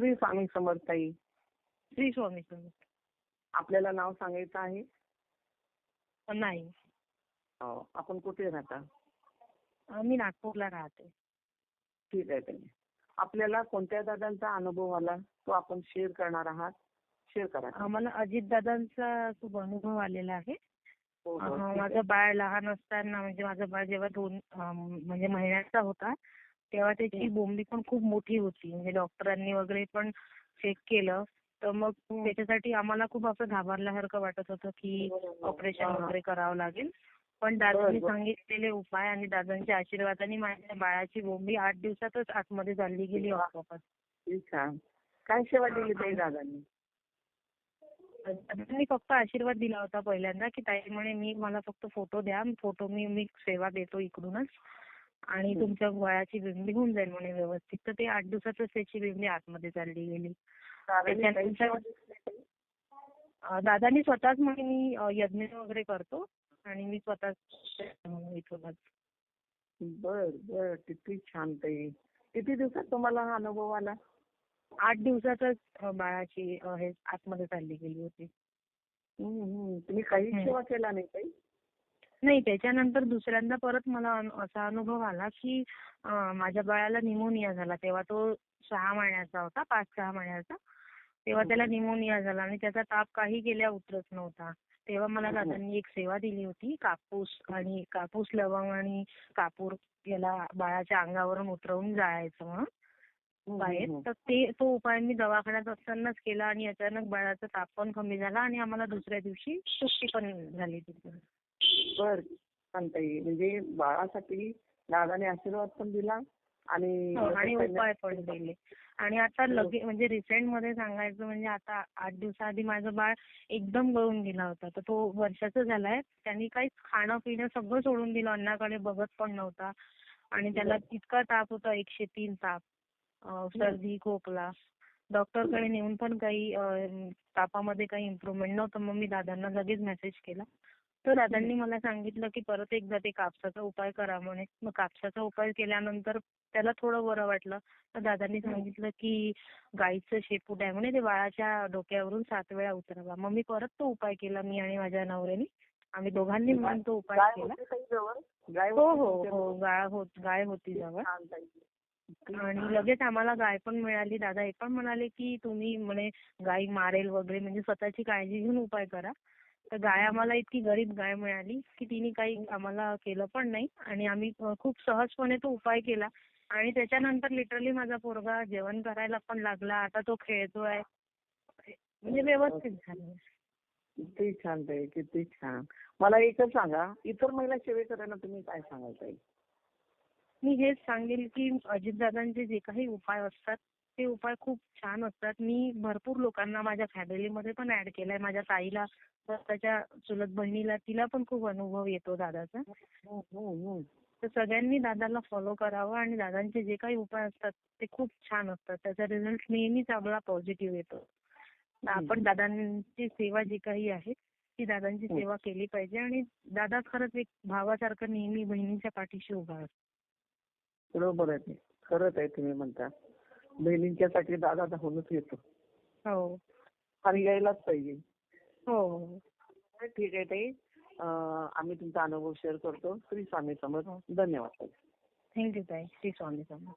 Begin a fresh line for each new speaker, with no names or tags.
श्री स्वामी समर्थ ताई
श्री स्वामी समर्थ.
आपल्याला नाव सांगायचं आहे?
नाही.
हो. आपण कुठे राहता?
मी नागपूरला राहते.
ठीक आहे ताई आपल्याला कोणत्या दादांचा अनुभव आला? तो आपण शेअर करणार आहात. शेअर करा.
आम्हाला अजितदादांचा खूप अनुभव आलेला आहे.
हो, हो, आहे.
माझं बाळ लहान असताना म्हणजे माझं बाळ जेव्हा दोन म्हणजे महिन्याचा होता तेव्हा त्याची बोंबी पण खूप मोठी होती. म्हणजे डॉक्टरांनी वगैरे पण चेक केलं. तर मग त्याच्यासाठी आम्हाला खूप असं घाबरल्यासारखं वाटत होतं की ऑपरेशन. वगैरे करावं लागेल. पण दादांनी. सांगितलेले उपाय आणि दादांच्या आशीर्वादाने माझ्या बाळाची बोंबी आठ दिवसातच आतमध्ये चालली गेली आपोआपच.
काय सेवा दिली ताई दादांनी?
दादांनी फक्त आशीर्वाद दिला होता पहिल्यांदा की ताई म्हणे मी मला फक्त फोटो द्या. फोटो मी मी सेवा देतो इकडूनच. आणि. तुमच्या बाळाची बिंबी होऊन जाईल म्हणे व्यवस्थित. तर ते आठ दिवसातच त्याची बिंबी आतमध्ये चालली गेली.
दादांनी काही
स्वतःच म्हणे मी यज्ञ वगैरे करतो आणि मी स्वतःच इथूनच.
बर बर. किती छान ताई. किती दिवसात तुम्हाला हा अनुभव आला?
आठ दिवसातच बाळाची हे आतमध्ये चालली गेली होती.
तुम्ही काही. सेवा केला नाही ताई?
नाही त्याच्यानंतर दुसऱ्यांदा परत मला असा अनुभव आला की माझ्या बाळाला निमोनिया झाला. तेव्हा तो सहा महिन्याचा होता पाच सहा महिन्याचा. तेव्हा त्याला निमोनिया झाला आणि त्याचा ताप काही गेल्या उतरत नव्हता. तेव्हा मला
हं.
दादांनी एक सेवा दिली होती कापूस आणि कापूस लवंग आणि कापूर याला बाळाच्या अंगावरून उतरवून जाळायचं म्हणून
हम्म,
बाहेर.
हम्म.
तर ते तो उपाय मी दवाखान्यात असतानाच केला आणि अचानक बाळाचा ताप पण कमी झाला आणि आम्हाला दुसऱ्या दिवशी सुट्टी पण झाली तिथून.
बर छान ताई म्हणजे बाळासाठी दादाने आशीर्वाद पण दिला आणि
हो, आणि उपाय पण दिले. आणि आता लगे म्हणजे रिसेंटमध्ये सांगायचं म्हणजे आता आठ दिवसाआधी माझं बाळ एकदम गळून गेला होता. तर तो वर्षाचा झालाय. त्यांनी काहीच खाणं पिणं सगळं सोडून दिलं. अन्नाकडे बघत पण नव्हता. आणि त्याला इतका ताप होता एकशे तीन ताप. सर्दी खोकला. डॉक्टरकडे नेऊन पण काही तापामध्ये काही इम्प्रुव्हमेंट नव्हतं. मग मी दादांना लगेच मेसेज केला. तर दादांनी मला सांगितलं की परत एकदा ते कापसाचा उपाय करा म्हणे. मग कापसाचा उपाय केल्यानंतर त्याला थोडं बरं वाटलं. तर दादांनी सांगितलं की गाईचं शेपूट आहे म्हणे ते बाळाच्या डोक्यावरून सात वेळा उतरवा. मग मी परत तो उपाय केला मी आणि माझ्या नवऱ्याने. आम्ही दोघांनी मिळून तो उपाय
गाय
केला.
होती ताई जवळ? गाय
हो
होती
हो
तुमच्या
हो
जवळ?
गाय होत गाय होती जवळ.
छान ताई. किती
आणि. लगेच आम्हाला गाय पण मिळाली. दादा हे पण म्हणाले की तुम्ही म्हणे गाय मारेल वगैरे म्हणजे स्वतःची काळजी घेऊन उपाय करा. तर गाय आम्हाला इतकी गरीब गाय मिळाली की तिने काही आम्हाला केलं पण नाही. आणि आम्ही खूप सहजपणे तो उपाय केला. आणि त्याच्यानंतर लिटरली माझा पोरगा जेवण करायला पण लागला. आता तो खेळतोय. म्हणजे व्यवस्थित झालं.
किती छान ताई किती छान. मला एकच सांगा इतर महिला सेवेकरांना तुम्ही काय सांगाल ताई?
मी हेच सांगेल की अजितदादांचे जे काही उपाय असतात ते उपाय खूप छान असतात. मी भरपूर लोकांना माझ्या फॅमिलीमध्ये पण ऍड केलंय. माझ्या ताईला स्वतःच्या चुलत बहिणीला तिला पण खूप अनुभव येतो दादाचा.
हम्म, हम्म, हम्म.
तर सगळ्यांनी दादाला फॉलो करावं आणि दादांचे जे काही उपाय असतात ते खूप छान असतात. त्याचा रिझल्ट नेहमीच आपला पॉझिटिव्ह येतो. आपण दादांची सेवा जी काही आहे ती दादांची
हं.
सेवा केली पाहिजे आणि दादा खरंच एक भावासारखं नेहमी बहिणीच्या पाठीशी उभा असतो.
बरोबर आहे खरंच आहे तुम्ही म्हणता. बहिणींच्यासाठी दादा धावूनच येतो.
हो.
आणि यायलाच पाहिजे.
हो हो
ठीक आहे ताई. अं, आम्ही तुमचा अनुभव शेअर करतो. श्री स्वामी समर्थ.
हो.
धन्यवाद ताई.
थँक्यू ताई. श्री स्वामी समर्थ.